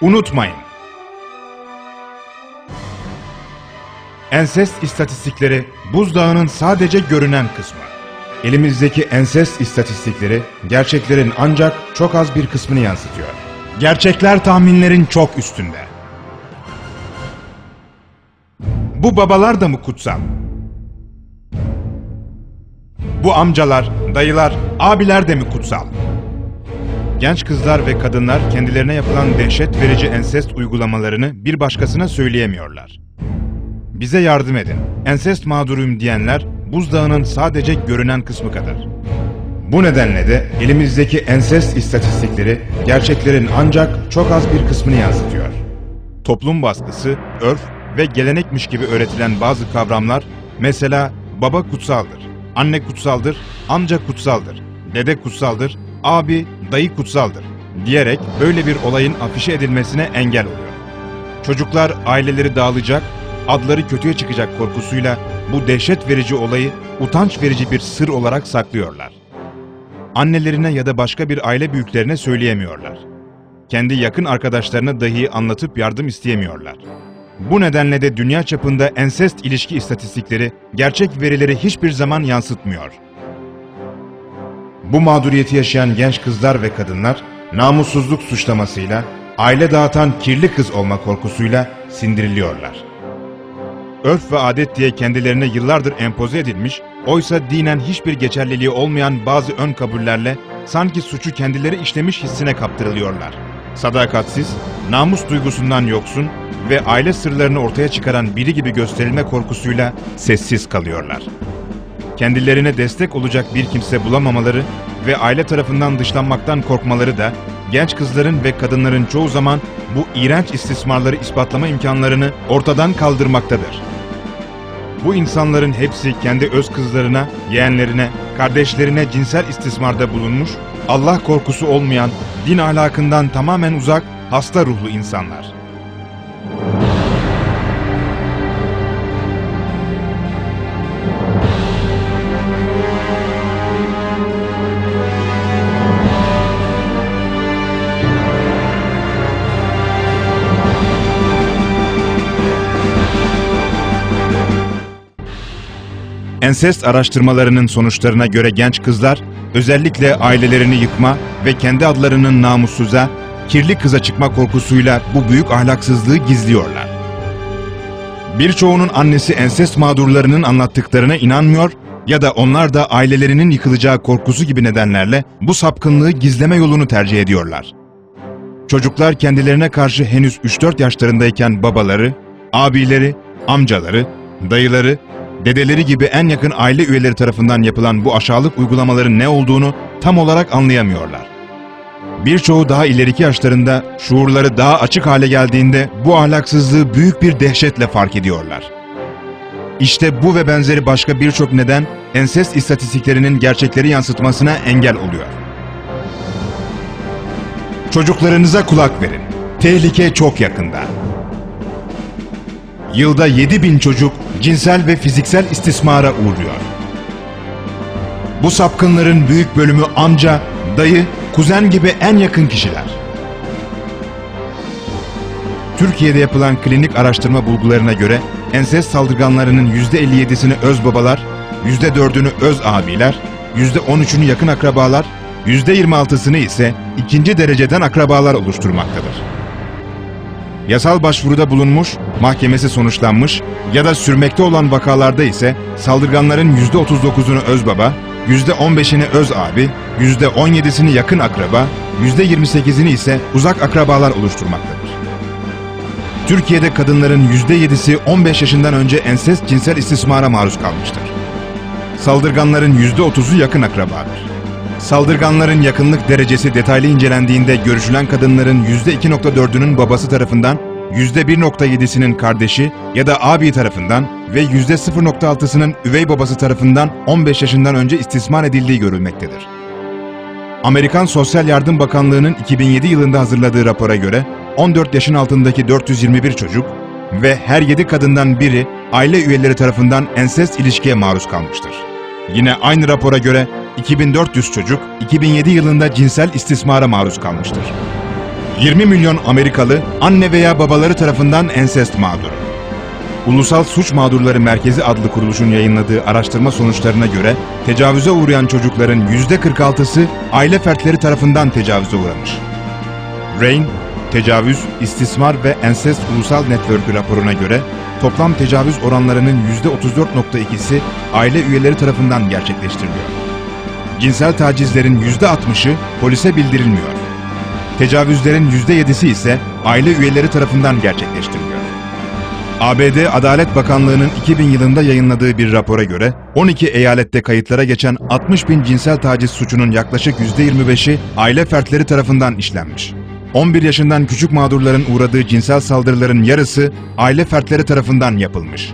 Unutmayın. Ensest istatistikleri buzdağının sadece görünen kısmı. Elimizdeki ensest istatistikleri gerçeklerin ancak çok az bir kısmını yansıtıyor. Gerçekler tahminlerin çok üstünde. Bu babalar da mı kutsal? Bu amcalar, dayılar, abiler de mi kutsal? Genç kızlar ve kadınlar kendilerine yapılan dehşet verici ensest uygulamalarını bir başkasına söyleyemiyorlar. Bize yardım edin. Ensest mağduruyum diyenler buzdağının sadece görünen kısmı kadar. Bu nedenle de elimizdeki ensest istatistikleri gerçeklerin ancak çok az bir kısmını yansıtıyor. Toplum baskısı, örf ve gelenekmiş gibi öğretilen bazı kavramlar mesela baba kutsaldır, anne kutsaldır, amca kutsaldır, dede kutsaldır, abi, dayı kutsaldır diyerek böyle bir olayın afişe edilmesine engel oluyor. Çocuklar aileleri dağılacak, adları kötüye çıkacak korkusuyla bu dehşet verici olayı utanç verici bir sır olarak saklıyorlar. Annelerine ya da başka bir aile büyüklerine söyleyemiyorlar. Kendi yakın arkadaşlarına dahi anlatıp yardım isteyemiyorlar. Bu nedenle de dünya çapında ensest ilişki istatistikleri gerçek verileri hiçbir zaman yansıtmıyor. Bu mağduriyeti yaşayan genç kızlar ve kadınlar namussuzluk suçlamasıyla, aile dağıtan kirli kız olma korkusuyla sindiriliyorlar. Örf ve adet diye kendilerine yıllardır empoze edilmiş, oysa dinen hiçbir geçerliliği olmayan bazı ön kabullerle sanki suçu kendileri işlemiş hissine kaptırılıyorlar. Sadakatsiz, namus duygusundan yoksun ve aile sırlarını ortaya çıkaran biri gibi gösterilme korkusuyla sessiz kalıyorlar kendilerine destek olacak bir kimse bulamamaları ve aile tarafından dışlanmaktan korkmaları da genç kızların ve kadınların çoğu zaman bu iğrenç istismarları ispatlama imkanlarını ortadan kaldırmaktadır. Bu insanların hepsi kendi öz kızlarına, yeğenlerine, kardeşlerine cinsel istismarda bulunmuş, Allah korkusu olmayan, din ahlakından tamamen uzak, hasta ruhlu insanlar. Ensest araştırmalarının sonuçlarına göre genç kızlar özellikle ailelerini yıkma ve kendi adlarının namussuza, kirli kıza çıkma korkusuyla bu büyük ahlaksızlığı gizliyorlar. Birçoğunun annesi ensest mağdurlarının anlattıklarına inanmıyor ya da onlar da ailelerinin yıkılacağı korkusu gibi nedenlerle bu sapkınlığı gizleme yolunu tercih ediyorlar. Çocuklar kendilerine karşı henüz 3-4 yaşlarındayken babaları, abileri, amcaları, dayıları dedeleri gibi en yakın aile üyeleri tarafından yapılan bu aşağılık uygulamaların ne olduğunu tam olarak anlayamıyorlar. Birçoğu daha ileriki yaşlarında şuurları daha açık hale geldiğinde bu ahlaksızlığı büyük bir dehşetle fark ediyorlar. İşte bu ve benzeri başka birçok neden ensest istatistiklerinin gerçekleri yansıtmasına engel oluyor. Çocuklarınıza kulak verin. Tehlike çok yakında. Yılda 7 bin çocuk cinsel ve fiziksel istismara uğruyor. Bu sapkınların büyük bölümü amca, dayı, kuzen gibi en yakın kişiler. Türkiye'de yapılan klinik araştırma bulgularına göre ensest saldırganlarının %57'sini öz babalar, %4'ünü öz abiler, %13'ünü yakın akrabalar, %26'sını ise ikinci dereceden akrabalar oluşturmaktadır yasal başvuruda bulunmuş, mahkemesi sonuçlanmış ya da sürmekte olan vakalarda ise saldırganların %39'unu öz baba, %15'ini öz abi, %17'sini yakın akraba, %28'ini ise uzak akrabalar oluşturmaktadır. Türkiye'de kadınların %7'si 15 yaşından önce ensest cinsel istismara maruz kalmıştır. Saldırganların %30'u yakın akrabadır. Saldırganların yakınlık derecesi detaylı incelendiğinde görüşülen kadınların %2.4'ünün babası tarafından, %1.7'sinin kardeşi ya da abi tarafından ve %0.6'sının üvey babası tarafından 15 yaşından önce istismar edildiği görülmektedir. Amerikan Sosyal Yardım Bakanlığı'nın 2007 yılında hazırladığı rapora göre 14 yaşın altındaki 421 çocuk ve her 7 kadından biri aile üyeleri tarafından ensest ilişkiye maruz kalmıştır. Yine aynı rapora göre 2400 çocuk 2007 yılında cinsel istismara maruz kalmıştır. 20 milyon Amerikalı anne veya babaları tarafından ensest mağduru. Ulusal Suç Mağdurları Merkezi adlı kuruluşun yayınladığı araştırma sonuçlarına göre tecavüze uğrayan çocukların %46'sı aile fertleri tarafından tecavüze uğramış. RAIN, Tecavüz, İstismar ve Ensest Ulusal Network'ü raporuna göre toplam tecavüz oranlarının %34.2'si aile üyeleri tarafından gerçekleştiriliyor. Cinsel tacizlerin %60'ı polise bildirilmiyor. Tecavüzlerin %7'si ise aile üyeleri tarafından gerçekleştiriliyor. ABD Adalet Bakanlığı'nın 2000 yılında yayınladığı bir rapora göre 12 eyalette kayıtlara geçen 60 bin cinsel taciz suçunun yaklaşık %25'i aile fertleri tarafından işlenmiş. 11 yaşından küçük mağdurların uğradığı cinsel saldırıların yarısı aile fertleri tarafından yapılmış.